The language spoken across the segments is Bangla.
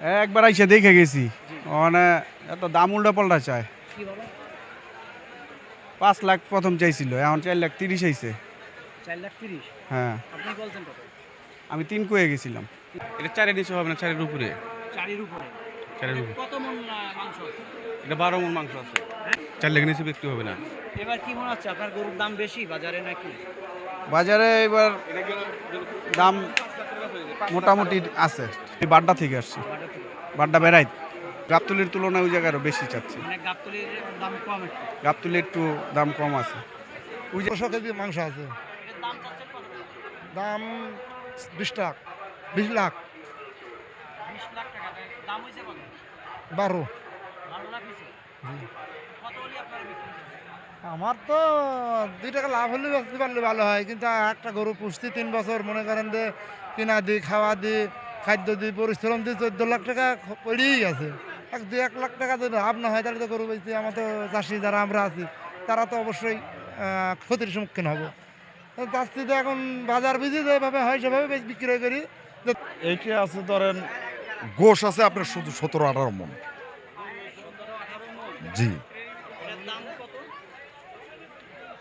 একবার আইসে দেখে গেছি। মানে এত দাম উল্টা পাল্টা চায়। পাঁচ লাখ প্রথম চাইছিল এখন চার লাখ তিরিশ আইছে। লাখ তিরিশ? হ্যাঁ। আমি তিন কুয়ে গেছিলাম। এটা চারের নিচে হবে না চারের উপরে? চারির উপরে। চারের উপরে। কত মন মাংস আছে? এটা বারো মন মাংস আছে। চার লেগে নিচে বিক্রি হবে না। এবার কি মনে হচ্ছে আপনার গরুর দাম বেশি বাজারে নাকি? বাজারে এবার দাম মোটামুটি আছে। এই বাড্ডা থেকে আসছি। বাড্ডা বেড়াই। গাবতলির তুলনায় ওই জায়গায় আরও বেশি চাচ্ছি। মানে গাবতলির একটু। গাবতলি একটু দাম কম আছে। ওই যে কেজি মাংস আছে। দাম চাচ্ছেন কত? দাম বিশ লাখ। বিশ লাখ। বারো। বারো লাখ আমার তো দুই টাকা লাভ হলে বেচতে পারলে ভালো হয়, কিন্তু একটা গরু পুষতে তিন বছর, মনে করেন যে কিনা দিই, খাওয়া দিই, খাদ্য দিই, পরিশ্রম দিই, চোদ্দ লাখ টাকা পড়েই আছে। এক দুই এক লাখ টাকা যদি লাভ না হয়, তাহলে তো গরু বেচতে আমার তো চাষি, যারা আমরা আছি, তারা তো অবশ্যই ক্ষতির সম্মুখীন হব। চাষিতে এখন বাজার বুঝি, যেভাবে হয়, সেভাবে বিক্রয় করি। এইটি আছে ধরেন, গোশ আছে আপনার শুধু সতেরো আঠারো মন। জি।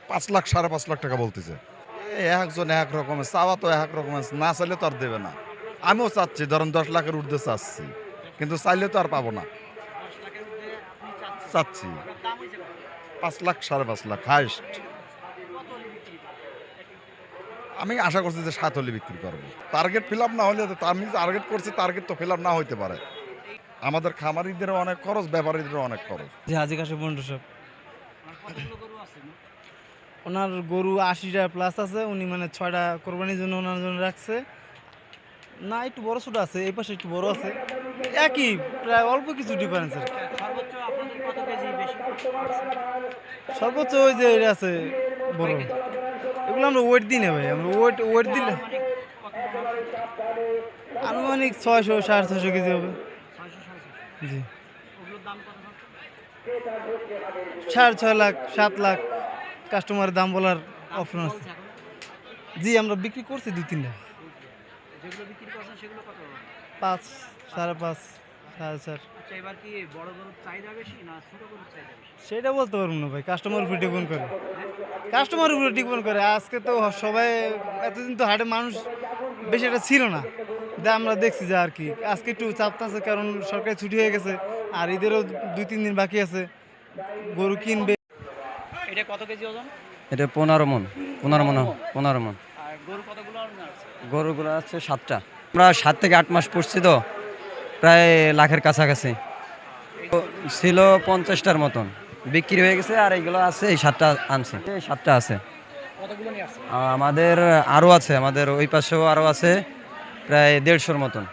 পাঁচ লাখ সাড়ে পাঁচ লাখ টাকা বলতেছে। একজন এক রকমের চাওয়া তো এক রকমের না চাইলে তো আর দেবে না। আমিও চাচ্ছি ধরেন দশ লাখের ঊর্ধ্বে চাচ্ছি কিন্তু চাইলে তো আর পাবো না। চাচ্ছি। পাঁচ লাখ সাড়ে পাঁচ লাখ হাইস্ট? আমি আশা করছি যে সাত হলে বিক্রি করব। টার্গেট ফিল আপ না হলে তো আমি টার্গেট করছি টার্গেট তো ফিল না হইতে পারে। আমাদের খামারিদেরও অনেক খরচ ব্যাপারীদেরও অনেক খরচ। জি হাজি কাশে বন্ধু ওনার গরু আশিটা প্লাস আছে উনি মানে ছয়টা কোরবানির জন্য ওনার জন্য রাখছে। না একটু বড় ছোট আছে এই পাশে একটু বড় আছে। একই প্রায় অল্প কিছু ডিফারেন্স আর। সর্বোচ্চ ওই যে এটা আছে বড়। এগুলো আমরা ওয়েট দিই না ভাই আমরা ওয়েট ওয়েট দিলে মানে আনুমানিক ছয়শো সাড়ে ছয়শো কেজি হবে। জি? সাড়ে ছয় লাখ সাত লাখ। কাস্টমারের দাম বলার অপশন আছে। জি আমরা বিক্রি করছি দুই তিনটা? পাঁচ সাড়ে পাঁচ সাড়ে চার। আচ্ছা সেটা বলতে পারব না ভাই কাস্টমার উপরে ডিপেন্ড করে। কাস্টমার উপরে ডিপেন্ড করে। আজকে তো সবাই এতদিন তো হাটে মানুষ বেশি একটা ছিল না। যা আমরা দেখছি যে আর কি। আজকে একটু চাপতাছে কারণ সরকারি ছুটি হয়ে গেছে আর ঈদেরও দুই তিন দিন বাকি আছে। গরু কিনবে। এটা কত কেজি ওজন? এটা পনেরো মন পনেরো মন পনেরো মন? আর গরু কতগুলো আছে? গরুগুলো আছে সাতটা। আমরা সাত থেকে আট মাস পড়ছি তো প্রায় লাখের কাছাকাছি। ছিল পঞ্চাশটার মতন। বিক্রি হয়ে গেছে আর এইগুলো আছে এই সাতটা আনছে। এই সাতটা আছে। আমাদের আরও আছে আমাদের ওই পাশেও আরও আছে প্রায় দেড়শোর মতন।